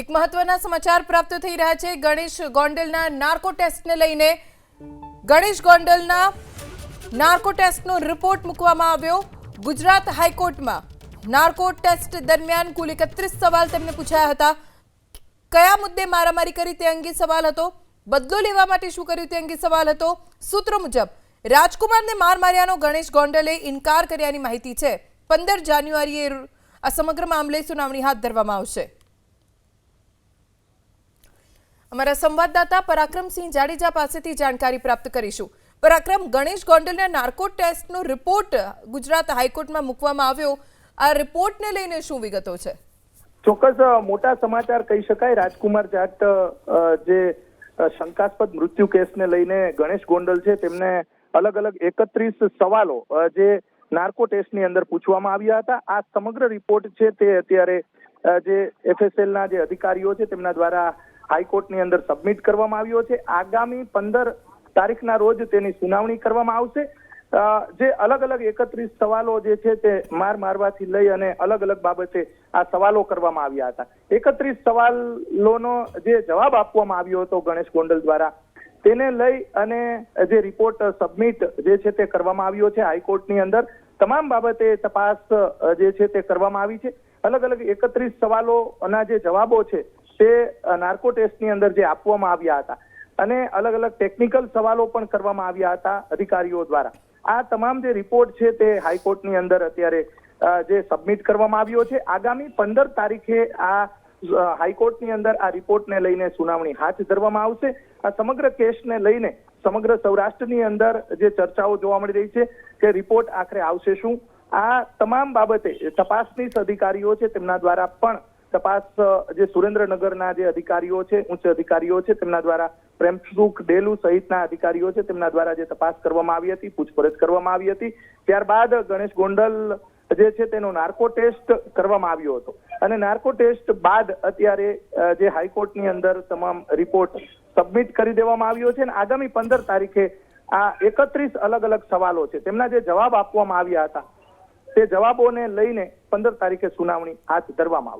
એક મહત્વના સમાચાર પ્રાપ્ત થઈ રહ્યા છે. ગણેશ ગોંડલના નાર્કો ટેસ્ટને લઈને ગણેશ ગોંડલના નાર્કો ટેસ્ટનો રિપોર્ટ મૂકવામાં આવ્યો. ગુજરાત હાઈકોર્ટમાં નાર્કો ટેસ્ટ દરમિયાન કુલ એકત્રીસ સવાલ તેમને પૂછાયા હતા. કયા મુદ્દે મારામારી કરી તે અંગે સવાલ હતો? બદલો લેવા માટે શું કર્યું તે અંગે સવાલ હતો? સૂત્રો મુજબ, રાજકુમારને માર માર્યાનો ગણેશ ગોંડલે ઇનકાર કર્યાની માહિતી છે. પંદર જાન્યુઆરીએ આ સમગ્ર મામલે સુનાવણી હાથ ધરવામાં આવશે. અમારા સંવાદદાતા પરાક્રમસિંહ જાડેજા પાસેથી જાણકારી પ્રાપ્ત કરીશું. પરાક્રમ ગણેશ ગોંડલના નાર્કો ટેસ્ટનો રિપોર્ટ ગુજરાત હાઈકોર્ટમાં મૂકવામાં આવ્યો. આ રિપોર્ટને લઈને શું વિગતો છે? ચોક્કસ મોટા સમાચાર કહી શકાય. રાજકુમાર જાટ જે શંકાસ્પદ મૃત્યુ કેસને લઈને ગણેશ ગોંડલ છે, તેમને અલગ અલગ એકત્રીસ સવાલો જે નાર્કો ટેસ્ટની અંદર પૂછવામાં આવ્યા હતા. આ સમગ્ર રિપોર્ટ છે તે અત્યારે જે એફએસએલના જે અધિકારીઓ છે, તેમના દ્વારા હાઈકોર્ટની અંદર સબમિટ કરવામાં આવ્યો છે. આગામી પંદર તારીખના રોજ તેની સુનાવણી કરવામાં આવશે. જે અલગ અલગ એકત્રીસ સવાલો જે છે તે માર મારવાથી લઈ અને અલગ અલગ બાબતે આ સવાલો કરવામાં આવ્યા હતા. એકત્રીસ સવાલોનો જે જવાબ આપવામાં આવ્યો હતો ગણેશ ગોંડલ દ્વારા, તેને લઈ અને જે રિપોર્ટ સબમિટ જે છે તે કરવામાં આવ્યો છે હાઈકોર્ટની અંદર, તમામ બાબતે તપાસ જે છે તે કરવામાં આવી છે. અલગ અલગ એકત્રીસ સવાલોના જે જવાબો છે તે નાર્કો ટેસ્ટની અંદર જે આપવામાં આવ્યા હતા. અને અલગ અલગ ટેકનિકલ સવાલો પણ કરવામાં આવ્યા હતા અધિકારીઓ દ્વારા. આ તમામ જે રિપોર્ટ છે તે હાઈકોર્ટની અંદર અત્યારે જે સબમિટ કરવામાં આવ્યો છે. આગામી પંદર તારીખે આ હાઈકોર્ટની અંદર આ રિપોર્ટને લઈને સુનાવણી હાથ ધરવામાં આવશે. આ સમગ્ર કેસને લઈને સમગ્ર સૌરાષ્ટ્રની અંદર જે ચર્ચાઓ જોવા મળી રહી છે કે રિપોર્ટ આખરે આવશે શું? આ તમામ બાબતે તપાસનીશ અધિકારીઓ છે તેમના દ્વારા પણ તપાસ જે સુરેન્દ્રનગરના જે અધિકારીઓ છે, ઉચ્ચ અધિકારીઓ છે, તેમના દ્વારા પ્રેમસુખ ડેલુ સહિતના અધિકારીઓ છે, તેમના દ્વારા જે તપાસ કરવામાં આવી હતી, પૂછપરછ કરવામાં આવી હતી. ત્યારબાદ ગણેશ ગોંડલ જે છે, તેનો નાર્કો ટેસ્ટ કરવામાં આવ્યો હતો. અને નાર્કો ટેસ્ટ બાદ અત્યારે જે હાઈકોર્ટની અંદર તમામ રિપોર્ટ સબમિટ કરી દેવામાં આવ્યો છે અને આગામી પંદર તારીખે આ એકત્રીસ અલગ અલગ સવાલો છે. તેમના જે જવાબ આપવામાં આવ્યા હતા, તે જવાબોને લઈને પંદર તારીખે સુનાવણી હાથ ધરવામાં આવશે.